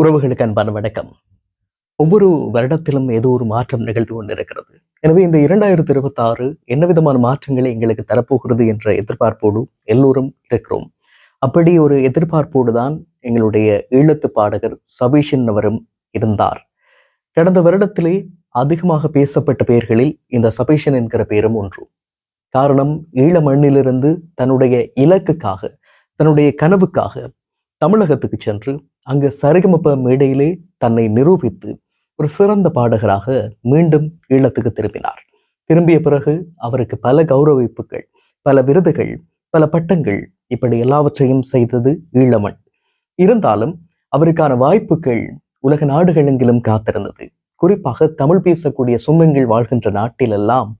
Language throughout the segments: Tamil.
உறவுகளுக்கு அன்பான வணக்கம். ஒவ்வொரு வருடத்திலும் ஏதோ ஒரு மாற்றம் நிகழ்ந்து கொண்டிருக்கிறது. எனவே இந்த இரண்டாயிரத்தி இருபத்தி ஆறு என்ன விதமான மாற்றங்களை எங்களுக்கு தரப்போகிறது என்ற எதிர்பார்ப்போடு எல்லோரும் இருக்கிறோம். அப்படி ஒரு எதிர்பார்ப்போடு தான் எங்களுடைய ஈழத்து பாடகர் சபீஷன் அவரும் இருந்தார். கடந்த வருடத்திலே அதிகமாக பேசப்பட்ட பெயர்களில் இந்த சபீஷன் என்கிற பெயரும் ஒன்று. காரணம் ஈழ மண்ணிலிருந்து தன்னுடைய இலக்குக்காக தன்னுடைய கனவுக்காக தமிழகத்துக்கு சென்று அங்கு சரிகமப்ப மேடையிலே தன்னை நிரூபித்து ஒரு சிறந்த பாடகராக மீண்டும் ஈழத்துக்கு திரும்பினார். திரும்பிய பிறகு அவருக்கு பல கௌரவிப்புகள் பல விருதுகள் பல பட்டங்கள் இப்படி எல்லாவற்றையும் செய்தது ஈழமண். இருந்தாலும் அவருக்கான வாய்ப்புகள் உலக நாடுகளெங்கிலும் காத்திருந்தது. குறிப்பாக தமிழ் பேசக்கூடிய சொந்தங்கள் வாழ்கின்ற நாட்டிலெல்லாம்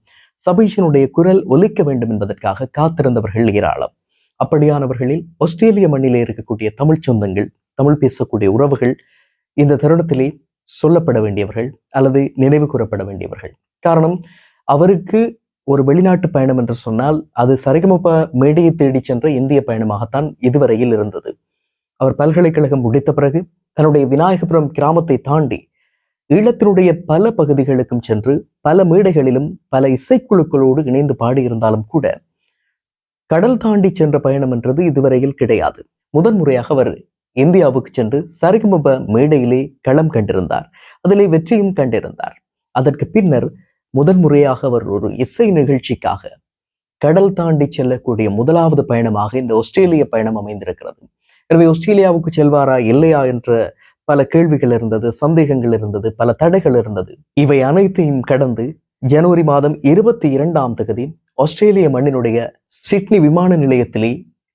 சபீஷனுடைய குரல் ஒலிக்க வேண்டும் என்பதற்காக காத்திருந்தவர்கள் ஏராளம். அப்படியானவர்களில் ஆஸ்திரேலிய மண்ணிலே இருக்கக்கூடிய தமிழ் சொந்தங்கள் தமிழ் பேசக்கூடிய உறவுகள் இந்த தருணத்திலே சொல்லப்பட வேண்டியவர்கள் அல்லது நினைவு கூறப்பட வேண்டியவர்கள். காரணம் அவருக்கு ஒரு வெளிநாட்டு பயணம் என்று சொன்னால் அது சரிகமப மேடையை தேடி சென்ற இந்திய பயணமாகத்தான் இதுவரையில் இருந்தது. அவர் பல்கலைக்கழகம் முடித்த பிறகு தன்னுடைய விநாயகபுரம் கிராமத்தை தாண்டி ஈழத்தினுடைய பல பகுதிகளுக்கும் சென்று பல மேடைகளிலும் பல இசைக்குழுக்களோடு இணைந்து பாடியிருந்தாலும் கூட கடல் தாண்டி சென்ற பயணம் என்றது இதுவரையில் கிடையாது. முதன்முறையாக அவர் இந்தியாவுக்கு சென்று சரிகமப மேடையிலே களம் கண்டிருந்தார். அதிலே வெற்றியும் கண்டிருந்தார். அதற்கு பின்னர் முதன்முறையாக அவர் ஒரு இசை நிகழ்ச்சிக்காக கடல் தாண்டி செல்லக்கூடிய முதலாவது பயணமாக இந்த ஆஸ்திரேலிய பயணம் அமைந்திருக்கிறது. எனவே ஆஸ்திரேலியாவுக்கு செல்வாரா இல்லையா என்ற பல கேள்விகள் இருந்தது சந்தேகங்கள் இருந்தது பல தடைகள் இருந்தது. இவை அனைத்தையும் கடந்து ஜனவரி மாதம் இருபத்தி இரண்டாம் தேதி ஆஸ்திரேலிய மண்ணினுடைய சிட்னி விமான நிலையத்திலே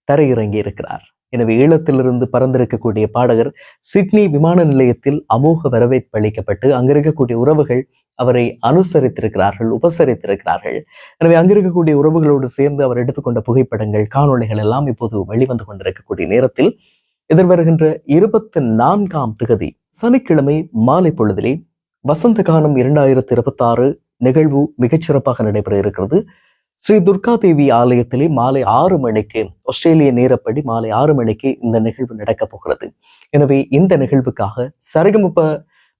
தரையிறங்கி இருக்கிறார் எனவே ஈழத்திலிருந்து பறந்திருக்கக்கூடிய பாடகர் சிட்னி விமான நிலையத்தில் அமோக வரவேற்பு அளிக்கப்பட்டு அங்கிருக்கக்கூடிய உறவுகள் அவரை அனுசரித்திருக்கிறார்கள் உபசரித்திருக்கிறார்கள். எனவே அங்கிருக்கக்கூடிய உறவுகளோடு சேர்ந்து அவர் எடுத்துக்கொண்ட புகைப்படங்கள் காணொளிகள் எல்லாம் இப்போது வெளிவந்து கொண்டிருக்கக்கூடிய நேரத்தில் எதிர்வருகின்ற இருபத்தி நான்காம் திகதி சனிக்கிழமை மாலை பொழுதிலே வசந்த காலம் இரண்டாயிரத்தி இருபத்தி ஆறு நிகழ்வு மிகச்சிறப்பாக நடைபெற இருக்கிறது. ஸ்ரீ துர்கா தேவி ஆலயத்திலே மாலை ஆறு மணிக்கு ஆஸ்திரேலிய நேரப்படி மாலை ஆறு மணிக்கு இந்த நிகழ்வு நடக்கப் போகிறது. எனவே இந்த நிகழ்வுக்காக சரிகமப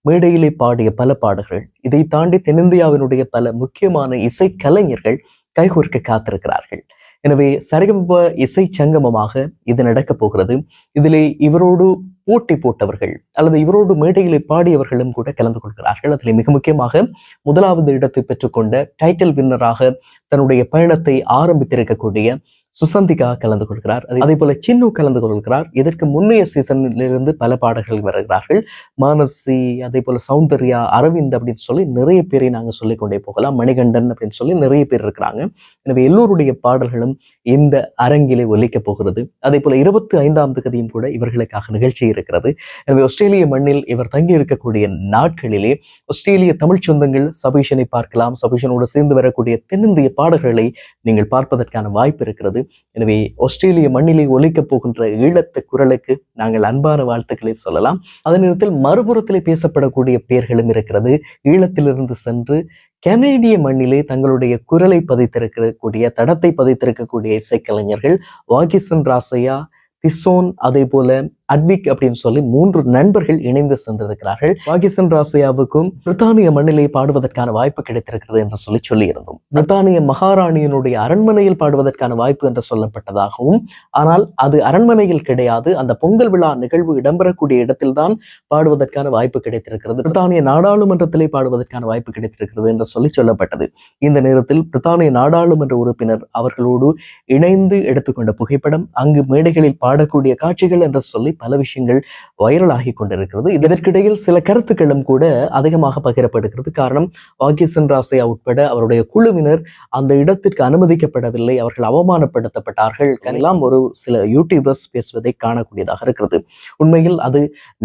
மேடையிலே பாடிய பல பாடல்கள் இதை தாண்டி தென்னிந்தியாவினுடைய பல முக்கியமான இசை கலைஞர்கள் கைகோர்க்க காத்திருக்கிறார்கள். எனவே சரிகம்ப இசை சங்கமமாக இது நடக்கப் போகிறது. இதிலே இவரோடு போட்டி போட்டவர்கள் அல்லது இவரோடு மேடையிலே பாடியவர்களும் கூட கலந்து கொள்கிறார்கள். அதில் மிக முக்கியமாக முதலாவது இடத்தை பெற்றுக்கொண்ட டைட்டில் வின்னராக தன்னுடைய பயணத்தை ஆரம்பித்திருக்கக்கூடிய சுசந்திகா கலந்து கொள்கிறார். அதே போல சின்னு கலந்து கொள்கிறார். இதற்கு முன்னைய சீசனிலிருந்து பல பாடல்கள் வருகிறார்கள். மானசி அதே போல சௌந்தர்யா அரவிந்த் அப்படின்னு சொல்லி நிறைய பேரை நாங்கள் சொல்லிக் கொண்டே போகலாம். மணிகண்டன் அப்படின்னு சொல்லி நிறைய பேர் இருக்கிறாங்க. எனவே எல்லோருடைய பாடல்களும் இந்த அரங்கிலே ஒலிக்கப் போகிறது. அதே போல இருபத்தி ஐந்தாம் தேதியும் கூட இவர்களுக்காக நிகழ்ச்சி இருக்கிறது. எனவே ஆஸ்திரேலிய மண்ணில் இவர் தங்கி இருக்கக்கூடிய நாட்களிலே ஆஸ்திரேலிய தமிழ் சொந்தங்கள் சபீஷனை பார்க்கலாம். சபீஷனோடு சேர்ந்து வரக்கூடிய தென்னிந்திய பாடல்களை நீங்கள் பார்ப்பதற்கான வாய்ப்பு இருக்கிறது. எனவே ஆஸ்திரேலிய மண்ணிலே ஒலிக்கப் போகின்ற ஈழத்த குரலுக்கு நாங்கள் அன்பான வாழ்த்துக்களை சொல்லலாம். அதே நேரத்தில் மறுபுறத்திலே பேசப்படக்கூடிய பெயர்களும் இருக்கிறது. ஈழத்திலிருந்து சென்று கனேடிய மண்ணிலே தங்களுடைய குரலை பதித்திருக்கக்கூடிய தடத்தை பதித்திருக்கக்கூடிய இசைக்கலைஞர்கள் வாகிசன் ராசையா திசோன் அதே போல அட்விக் அப்படின்னு சொல்லி மூன்று நண்பர்கள் இணைந்து சென்றிருக்கிறார்கள். பாகிஸ்தான் ராசியாவுக்கும் பிரித்தானிய மண்ணிலே பாடுவதற்கான வாய்ப்பு கிடைத்திருக்கிறது என்று சொல்லி சொல்லியிருந்தோம். பிரித்தானிய மகாராணியினுடைய அரண்மனையில் பாடுவதற்கான வாய்ப்பு என்று சொல்லப்பட்டதாகவும் ஆனால் அது அரண்மனையில் கிடையாது. அந்த பொங்கல் விழா நிகழ்வு இடம்பெறக்கூடிய இடத்தில்தான் பாடுவதற்கான வாய்ப்பு கிடைத்திருக்கிறது. பிரித்தானிய நாடாளுமன்றத்திலே பாடுவதற்கான வாய்ப்பு கிடைத்திருக்கிறது என்று சொல்லி சொல்லப்பட்டது. இந்த நேரத்தில் பிரித்தானிய நாடாளுமன்ற உறுப்பினர் அவர்களோடு இணைந்து எடுத்துக்கொண்ட புகைப்படம் அங்கு மேடைகளில் பாடக்கூடிய காட்சிகள் என்று சொல்லி பல விஷயங்கள் வைரலாகி கொண்டிருக்கிறது. இதற்கிடையில் சில கருத்துக்களும் கூட அதிகமாக பகிரப்படுகிறது. காரணம் வாகிசன் ராசையா உட்பட அவருடைய குழுவினர் அந்த இடத்திற்கு அனுமதிக்கப்படவில்லை. அவர்கள் அவமானப்படுத்தப்பட்டார்கள். எல்லாம் ஒரு சில யூடியூபர்ஸ் பேசுவதை காணக்கூடியதாக இருக்கிறது. உண்மையில் அது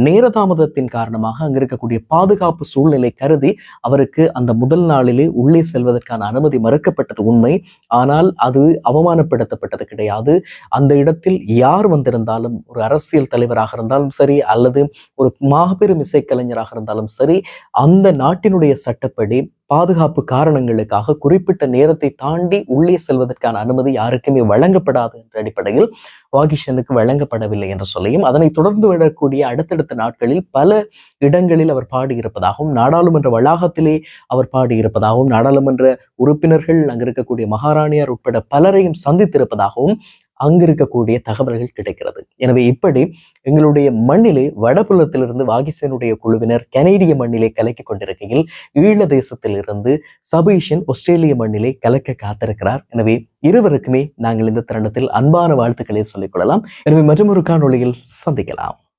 நேரதாமதத்தின் காரணமாக அங்க இருக்கக்கூடிய பாதுகாப்பு சூழ்நிலை கருதி அவருக்கு அந்த முதல் நாளிலே உள்ளே செல்வதற்கான அனுமதி மறுக்கப்பட்டது உண்மை. ஆனால் அது அவமானப்படுத்தப்பட்டது கிடையாது. அந்த இடத்தில் யார் வந்திருந்தாலும் ஒரு அரசியல் தலைவராக இருந்தாலும் சரி அல்லது ஒரு மாபெரும் இசைக்கலைஞராக இருந்தாலும் சரி அந்த நாட்டினுடைய சட்டப்படி பாதுகாப்பு காரணங்களுக்காக குறிப்பிட்ட நேரத்தை தாண்டி உள்ளே செல்வதற்கான அனுமதி யாருக்குமே வழங்கப்படாது என்ற அடிப்படையில் வாகிஷனுக்கு வழங்கப்படவில்லை என்று சொல்லியும் அதனை தொடர்ந்து விடக்கூடிய அடுத்தடுத்த நாட்களில் பல இடங்களில் அவர் பாடியிருப்பதாகவும் நாடாளுமன்ற வளாகத்திலே அவர் பாடியிருப்பதாகவும் நாடாளுமன்ற உறுப்பினர்கள் அங்கு இருக்கக்கூடிய மகாராணியார் உட்பட பலரையும் சந்தித்திருப்பதாகவும் அங்கு இருக்கக்கூடிய தகவல்கள் கிடைக்கிறது. எனவே இப்படி எங்களுடைய மண்ணிலே வடபுலத்திலிருந்து வாகிசேனுடைய குழுவினர் கனேடிய மண்ணிலே கலக்கிக் கொண்டிருக்கையில் ஈழ தேசத்திலிருந்து சபீஷன் ஆஸ்திரேலிய மண்ணிலே கலக்க காத்திருக்கிறார். எனவே இருவருக்குமே நாங்கள் இந்த தருணத்தில் அன்பான வாழ்த்துக்களை சொல்லிக் கொள்ளலாம். எனவே மற்றொரு காணொலியில் சந்திக்கலாம்.